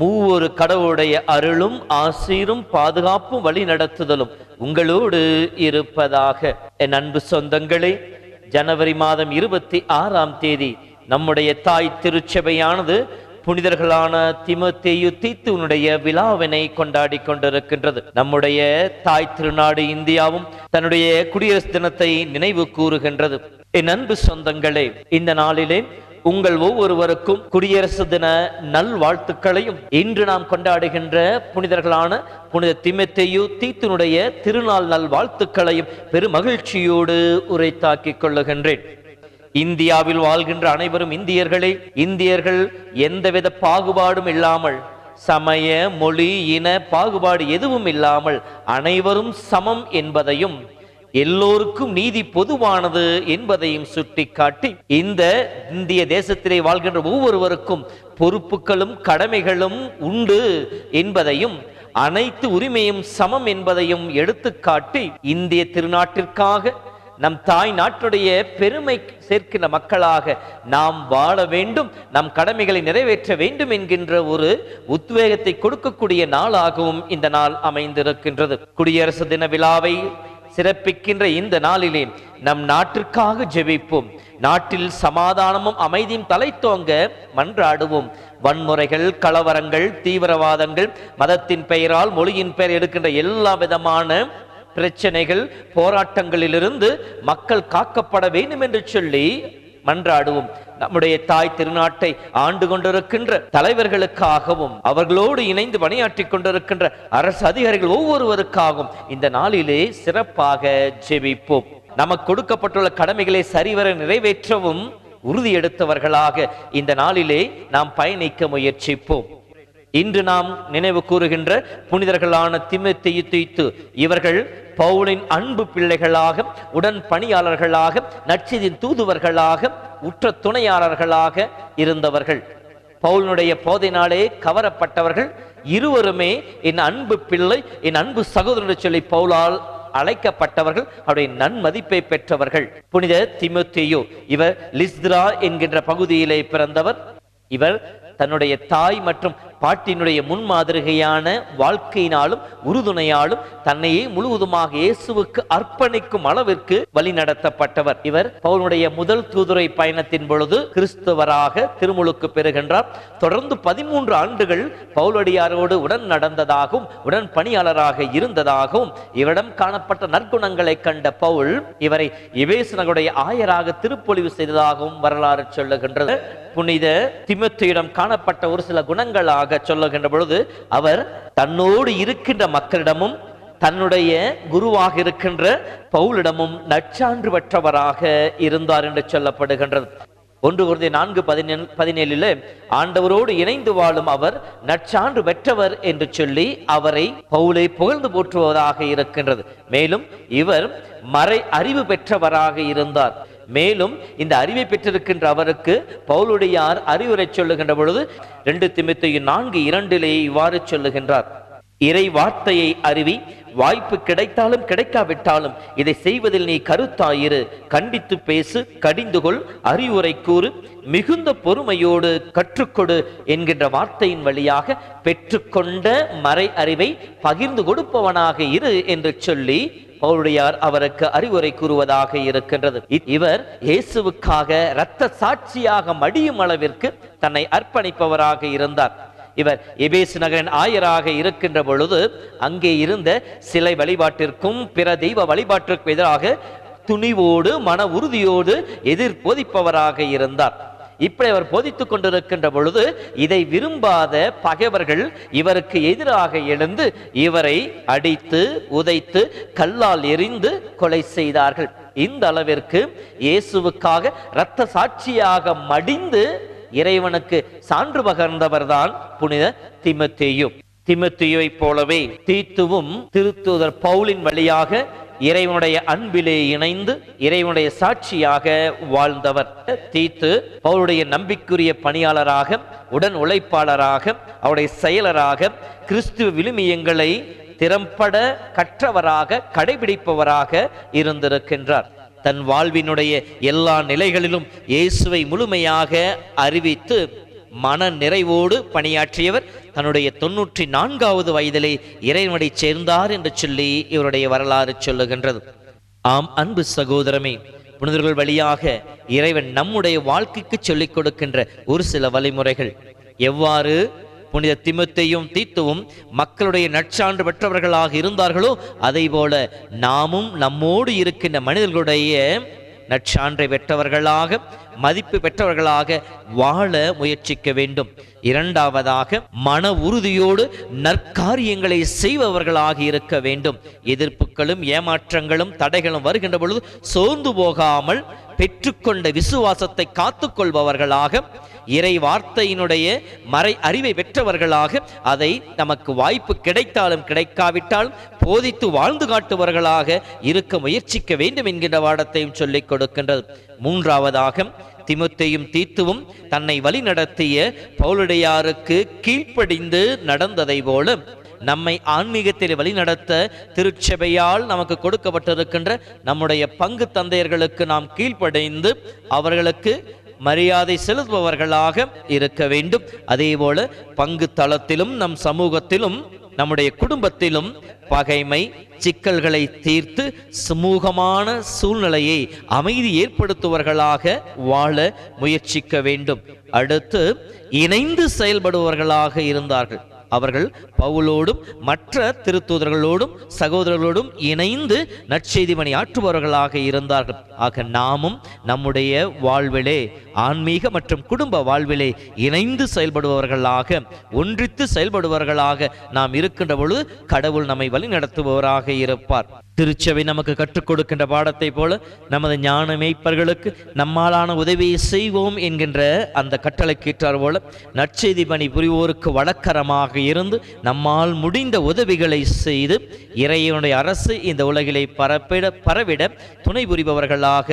மூவொரு கடவுளுடைய அருளும் ஆசீரும் பாதுகாப்பும் வழி நடத்துதலும் உங்களோடு இருப்பதாக. என் அன்பு சொந்தங்களே ஜனவரி மாதம் இருபத்தி ஆறாம் தேதி நம்முடைய தாய் திருச்சபையானது புனிதர்களான திமுத்தேயு தீத்துவனுடைய விழாவினை கொண்டாடி கொண்டிருக்கின்றது. நம்முடைய தாய் திருநாடு இந்தியாவும் தன்னுடைய குடியரசு தினத்தை நினைவு கூறுகின்றது. என் அன்பு சொந்தங்களே இந்த நாளிலே உங்கள் ஒவ்வொருவருக்கும் குடியரசு தின நல்வாழ்த்துக்களையும். இன்று நாம் கொண்டாடுகின்ற புனிதர்களான புனித திமெத்தேயு தீத்தினுடைய திருநாள் நல்வாழ்த்துக்களையும் பெருமகிழ்ச்சியோடு உரைத்தாக்கிக் கொள்ளுகின்றேன். இந்தியாவில் வாழ்கின்ற அனைவரும் இந்தியர்களே இந்தியர்கள் எந்தவித பாகுபாடும் இல்லாமல் சமய மொழி இன பாகுபாடு எதுவும் இல்லாமல் அனைவரும் சமம் என்பதையும் எல்லோருக்கும் நீதி பொதுவானது என்பதையும் சுட்டிக்காட்டி இந்த இந்திய தேசத்திலே வாழ்கின்ற ஒவ்வொருவருக்கும் பொறுப்புகளும் கடமைகளும் உண்டு என்பதையும் அனைத்து உரிமையும் சமம் என்பதையும் எடுத்துக்காட்டி இந்திய திருநாட்டிற்காக நம் தாய் நாட்டுடைய பெருமை சேர்க்கின்ற மக்களாக நாம் வாழ வேண்டும் நம் கடமைகளை நிறைவேற்ற வேண்டும் என்கின்ற ஒரு உத்வேகத்தை கொடுக்கக்கூடிய நாளாகவும் இந்த நாள் அமைந்திருக்கின்றது. குடியரசு தின விழாவை சிறப்பிக்கின்ற இந்த நாளிலே நம் நாட்டிற்காக ஜெபிப்போம். நாட்டில் சமாதானமும் அமைதியும் தலைத்தோங்க மன்றாடுவோம். வன்முறைகள் கலவரங்கள் தீவிரவாதங்கள் மதத்தின் பெயரால் மொழியின் பெயர் எடுக்கின்ற எல்லா விதமான பிரச்சனைகள் போராட்டங்களிலிருந்து மக்கள் காக்கப்பட வேண்டும் என்று சொல்லி மன்றாடுவோம். நம்முடைய தாய் திருநாட்டை ஆண்டு கொண்டிருக்கின்ற தலைவர்களுக்காகவும் அவர்களோடு இணைந்து பணியாற்றிக் கொண்டிருக்கின்ற அரசு அதிகாரிகள் ஒவ்வொருவருக்காகவும் இந்த நாளிலே சிறப்பாக ஜெபிப்போம். நமக்கு கொடுக்கப்பட்டுள்ள கடமைகளை சரிவர நிறைவேற்றவும் உறுதி எடுத்தவர்களாக இந்த நாளிலே நாம் பயணிக்க முயற்சிப்போம். இன்று நாம் நினைவு கூறுகின்ற புனிதர்களான திமுத்தையு தீத்து இவர்கள் பவுலின் அன்பு பிள்ளைகளாக உடன் பணியாளர்களாக நச்சிதின் தூதுவர்களாக உற்ற துணையாளர்களாக இருந்தவர்கள். பவுலினுடைய போதையினாலே கவரப்பட்டவர்கள். இருவருமே என் அன்பு பிள்ளை என் அன்பு சகோதரன் சொல்லி பவுலால் அழைக்கப்பட்டவர்கள். அவருடைய நன்மதிப்பை பெற்றவர்கள். புனித திமுத்தேயோ இவர் லிஸ்திரா என்கின்ற பகுதியிலே பிறந்தவர். இவர் தன்னுடைய தாய் மற்றும் பாட்டினுடைய முன்மாதிரிகையான வாழ்க்கையினாலும் உறுதுணையாலும் தன்னையே முழுவதுமாக இயேசுவுக்கு அர்ப்பணிக்கும் அளவிற்கு வழி நடத்தப்பட்டவர் இவர் பவுனுடைய முதல் தூதுரை பயணத்தின் பொழுது கிறிஸ்தவராக திருமுழுக்கு பெறுகின்றார். தொடர்ந்து பதிமூன்று ஆண்டுகள் பவுலடியாரோடு உடன் நடந்ததாகவும் உடன் பணியாளராக இருந்ததாகவும் இவரிடம் காணப்பட்ட நற்குணங்களை கண்ட பவுல் இவரை இவேசனகுடைய ஆயராக திருப்பொழிவு செய்ததாகவும் வரலாறு சொல்லுகின்றது. புனித திமுத்தியிடம் காணப்பட்ட ஒரு சில குணங்களாக சொல்லுகின்ற பொழுது அவர் தன்னோடு இருக்கின்ற மக்களிடமும் தன்னுடைய குருவாக இருக்கின்ற பவுலிடமும் நற்சான்று பெற்றவராக இருந்தார் என்று சொல்லப்படுகின்றது. ஒன்று குருதி நான்கு பதினேழு பதினேழில் ஆண்டவரோடு இணைந்து வாழும் அவர் நற்சான்று பெற்றவர் என்று சொல்லி அவரை பவுலை புகழ்ந்து போற்றுவதாக இருக்கின்றது. மேலும் இவர் மறை அறிவு பெற்றவராக இருந்தார். மேலும் இந்த அறிவை பெற்றிருக்கின்ற அவருக்கு பவுலுடையார் அறிவுரை சொல்லுகின்ற பொழுது ரெண்டு திமித்தையும் நான்கு இரண்டிலேயே இவ்வாறு சொல்லுகின்றார். இறை வார்த்தையை அறிவி வாய்ப்பு கிடைத்தாலும் கிடைக்காவிட்டாலும் இதை செய்வதில் நீ கருத்தாயிரு. கண்டித்து பேசு கடிந்துகொள் அறிவுரை கூறு மிகுந்த பொறுமையோடு கற்றுக்கொடு என்கின்ற வார்த்தையின் வழியாக பெற்றுக்கொண்ட மறை அறிவை பகிர்ந்து கொடுப்பவனாக இரு என்று சொல்லி பவுலுடையார் அவருக்கு அறிவுரை கூறுவதாக இருக்கின்றது. இவர் இயேசுவுக்காக இரத்த சாட்சியாக மடியும் அளவிற்கு தன்னை அர்ப்பணிப்பவராக இருந்தார். இவர் எபேசு நகரின் ஆயராக இருக்கின்ற பொழுது அங்கே இருந்த சிலை வழிபாட்டிற்கும் பிற தெய்வ வழிபாட்டிற்கும் எதிராக துணிவோடு மன உறுதியோடு எதிர்போதிப்பவராக இருந்தார். இப்படி அவர் போதித்துக் கொண்டிருக்கின்ற பொழுது இதை விரும்பாத பகைவர்கள் இவருக்கு எதிராக எழுந்து இவரை அடித்து உதைத்து கல்லால் எறிந்து கொலை செய்தார்கள். இந்த அளவிற்கு இயேசுவுக்காக இரத்த சாட்சியாக மடிந்து இறைவனுக்கு சான்று பகர்ந்தவர்தான் புனித திமத்தேயு. திமத்தியை போலவே தீத்துவும் திருத்தூதர் பவுலின் வழியாக இறைவனுடைய அன்பிலே இணைந்து இறைவனுடைய சாட்சியாக வாழ்ந்தவர். தீத்து அவருடைய நம்பிக்குரிய பணியாளராக உடன் உழைப்பாளராக அவருடைய செயலராக கிறிஸ்துவ விழுமியங்களை திறம்பட கற்றவராக கடைபிடிப்பவராக இருந்திருக்கின்றார். தன் வாழ்வினுடைய எல்லா நிலைகளிலும் இயேசுவை முழுமையாக அறிவித்து மன நிறைவோடு பணியாற்றியவர் தன்னுடைய தொன்னூற்றி நான்காவது வயதிலே இறைவனை சேர்ந்தார் என்று சொல்லி இவருடைய வரலாறு சொல்லுகின்றது. ஆம் அன்பு சகோதரமே புனிதர்கள் வழியாக இறைவன் நம்முடைய வாழ்க்கைக்கு சொல்லிக் கொடுக்கின்ற ஒரு சில வழிமுறைகள். எவ்வாறு புனித திமுத்தையும் தீத்துவும் மக்களுடைய நற்சான்று பெற்றவர்களாக இருந்தார்களோ அதை போல நாமும் நம்மோடு இருக்கின்ற மனிதர்களுடைய நற்சான்றை பெற்றவர்களாக மதிப்பு பெற்றவர்களாக வாழ முயற்சிக்க வேண்டும். இரண்டாவதாக மன உறுதியோடு நற்காரியங்களை செய்பவர்களாக இருக்க வேண்டும். எதிர்ப்புகளும் ஏமாற்றங்களும் தடைகளும் வருகின்ற பொழுது சோர்ந்து போகாமல் பெற்றுக்கொண்ட விசுவாசத்தை காத்துக்கொள்பவர்களாக இறை வார்த்தையினுடைய மறை அறிவை பெற்றவர்களாக அதை நமக்கு வாய்ப்பு கிடைத்தாலும் கிடைக்காவிட்டாலும் போதித்து வாழ்ந்து காட்டுபவர்களாக இருக்க முயற்சிக்க வேண்டும் என்கின்ற வாடத்தையும் சொல்லிக் கொடுக்கின்றது. மூன்றாவதாக திமுத்தையும் தீத்துவும் தன்னை வழி நடத்திய பவுலுடையாருக்கு கீழ்ப்படிந்து நடந்ததை போல நம்மை ஆன்மீகத்தில் வழிநடத்த திருச்சபையால் நமக்கு கொடுக்கப்பட்டிருக்கின்ற நம்முடைய பங்கு தந்தையர்களுக்கு நாம் கீழ்ப்படைந்து அவர்களுக்கு மரியாதை செலுத்துபவர்களாக இருக்க வேண்டும். அதே போல பங்கு தளத்திலும் நம் சமூகத்திலும் நம்முடைய குடும்பத்திலும் பகைமை சிக்கல்களை தீர்த்து சுமூகமான சூழ்நிலையை அமைதி ஏற்படுத்துவர்களாக வாழ முயற்சிக்க வேண்டும். அடுத்து இணைந்து செயல்படுபவர்களாக இருந்தார்கள். அவர்கள் பவுலோடும் மற்ற திருத்தூதர்களோடும் சகோதரர்களோடும் இணைந்து நற்செய்தி பணி ஆற்றுபவர்களாக இருந்தார்கள். ஆக நாமும் நம்முடைய வாழ்விலே ஆன்மீக மற்றும் குடும்ப வாழ்விலே இணைந்து செயல்படுபவர்களாக ஒன்றித்து செயல்படுபவர்களாக நாம் இருக்கின்ற பொழுது கடவுள் நம்மை வழி நடத்துபவராக இருப்பார். திருச்சபை நமக்கு கற்றுக் கொடுக்கின்ற பாடத்தை போல நமது ஞான மேய்ப்பர்களுக்கு நம்மாலான உதவியை செய்வோம் என்கின்ற அந்த கட்டளைக்கேற்றார் போல நற்செய்தி பணி புரிவோருக்கு வழக்கரமாக இருந்து நம்மால் முடிந்த உதவிகளை செய்து இறைவனுடைய அரசு இந்த உலகிலே பரப்பிட பரவிட துணை புரிபவர்களாக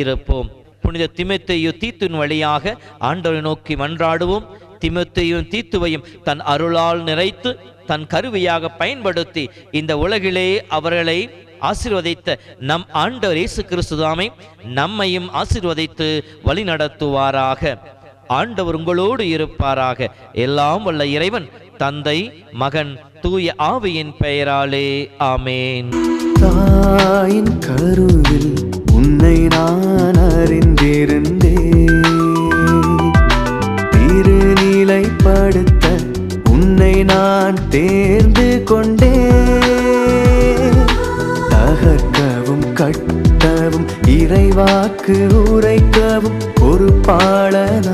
இருப்போம். புனித திமித்தையு தீத்தின் வழியாக ஆண்டவரை நோக்கி மன்றாடுவோம். திமுத்தையும் தீத்துவையும் தன் அருளால் நிறைத்து தன் கருவியாக பயன்படுத்தி இந்த உலகிலே அவர்களை ஆசீர்வதித்த நம் ஆண்டவர் இயேசு கிறிஸ்துதாமை நம்மையும் ஆசீர்வதித்து வழி நடத்துவாராக. ஆண்டவர் உங்களோடு இருப்பாராக. எல்லாம் வல்ல இறைவன் தந்தை மகன் தூய ஆவியின் பெயராலே ஆமேன். தாயின் கருவில் உன்னை நான் அறிந்தேன். கொண்டே. தகர்க்கவும் கட்டவும் இறைவாக்கு உரைக்கவும் ஒரு பாடனாக்கியுள்ளே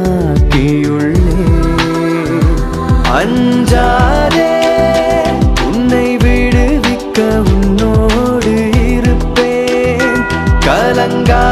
அஞ்சாரே உன்னை விடுவிக்க உன்னோடு இருப்பேன். கலங்கா